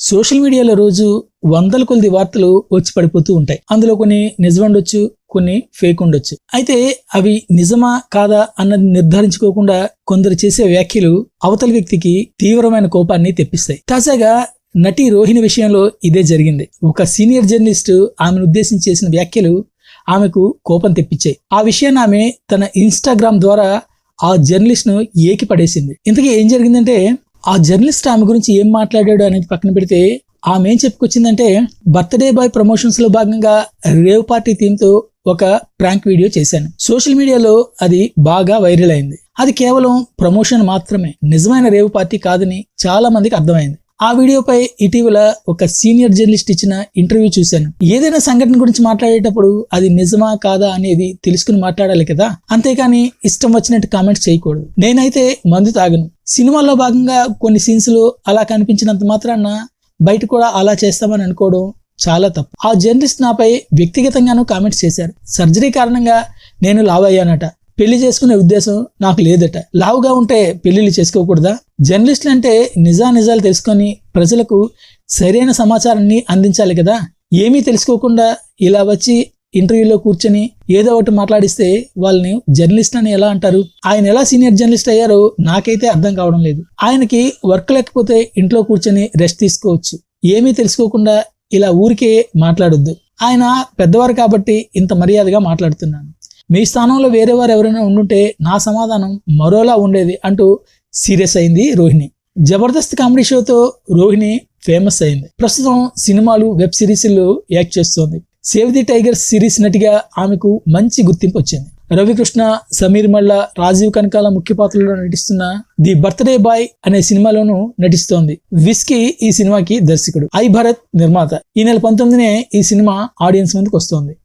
Social మీడియాలో రోజు వందల కొద్ది వార్తలు వచ్చి పడిపోతూ ఉంటాయి. అందులో కొన్ని నిజం ఉండొచ్చు కొన్ని ఫేక్ ఉండొచ్చు అయితే అవి నిజమా కాదా అన్నది నిర్ధారించుకోకుండా కొందరు చేసే వ్యాఖ్యలు అవతల వ్యక్తికి తీవ్రమైన కోపాన్ని తెప్పిస్తాయి. తాజాగా నటి రోహిణి విషయంలో ఇదే జరిగింది. ఒక సీనియర్ జర్నలిస్ట్ ఆమెను ఉద్దేశించి చేసిన వ్యాఖ్యలు ఆమెకు కోపం తెప్పించాయి. ఆ విషయాన్ని ఆమె తన ఇన్స్టాగ్రామ్ ద్వారా ఆ జర్నలిస్ట్ను ఏకి పడేసింది ఇంతకీ ఏం జరిగిందంటే ఆ జర్నలిస్ట్ ఆమె గురించి ఏం మాట్లాడాడు అనేది పక్కన పెడితే ఆమె ఏం చెప్పుకొచ్చిందంటే బర్త్డే బాయ్ ప్రమోషన్స్లో భాగంగా రేవ్ పార్టీ థీమ్తో ఒక ప్రాంక్ వీడియో చేశాను. సోషల్ మీడియాలో అది బాగా వైరల్ అయింది. అది కేవలం ప్రమోషన్ మాత్రమే. నిజమైన రేవ్ పార్టీ కాదని చాలా మందికి అర్థమైంది. ఆ వీడియోపై ఇటీవల ఒక సీనియర్ జర్నలిస్ట్ ఇచ్చిన ఇంటర్వ్యూ చూశాను. ఏదైనా సంఘటన గురించి మాట్లాడేటప్పుడు అది నిజమా కాదా అనేది తెలుసుకుని మాట్లాడాలి కదా? అంతేకాని ఇష్టం వచ్చినట్టు కామెంట్స్ చేయకూడదు. నేనైతే మందు తాగను. సినిమాల్లో భాగంగా కొన్ని సీన్స్లో అలా కనిపించినంత మాత్రాన బయట కూడా అలా చేస్తామని అనుకోవడం చాలా తప్పు. ఆ జర్నలిస్ట్ నాపై వ్యక్తిగతంగానూ కామెంట్స్ చేశారు. సర్జరీ కారణంగా నేను లావ్ అయ్యానట పెళ్ళి చేసుకునే ఉద్దేశం నాకు లేదట. లావుగా ఉంటే పెళ్ళిళ్ళు చేసుకోకూడదా? జర్నలిస్టులు అంటే నిజా నిజాలు తెలుసుకొని ప్రజలకు సరైన సమాచారాన్ని అందించాలి కదా? ఏమీ తెలుసుకోకుండా ఇలా వచ్చి ఇంటర్వ్యూలో కూర్చొని ఏదో ఒకటి మాట్లాడిస్తే వాళ్ళని జర్నలిస్ట్ అని ఎలా అంటారు? ఆయన ఎలా సీనియర్ జర్నలిస్ట్ అయ్యారో నాకైతే అర్థం కావడం లేదు. ఆయనకి వర్క్ లేకపోతే ఇంట్లో కూర్చొని రెస్ట్ తీసుకోవచ్చు. ఏమీ తెలుసుకోకుండా ఇలా ఊరికే మాట్లాడొద్దు. ఆయన పెద్దవారు కాబట్టి ఇంత మర్యాదగా మాట్లాడుతున్నాను. మీ స్థానంలో వేరే వారు ఎవరైనా ఉండుంటే నా సమాధానం మరోలా ఉండేది అంటూ సీరియస్ అయింది రోహిణి. జబర్దస్త్ కామెడీ షోతో రోహిణి ఫేమస్ అయింది. ప్రస్తుతం సినిమాలు వెబ్ సిరీస్లు యాక్ట్ చేస్తోంది. సేవ్ ది టైగర్ సిరీస్ నటిగా ఆమెకు మంచి గుర్తింపు వచ్చింది. రవికృష్ణ సమీర్ మళ్ళ రాజీవ్ కనకాల ముఖ్య పాత్రలో నటిస్తున్న ది బర్త్డే బాయ్ అనే సినిమాలోనూ నటిస్తోంది. విస్కీ ఈ సినిమాకి దర్శకుడు. ఐ భరత్ నిర్మాత. ఈ నెల పంతొమ్మిదినే ఈ సినిమా ఆడియన్స్ ముందుకు వస్తోంది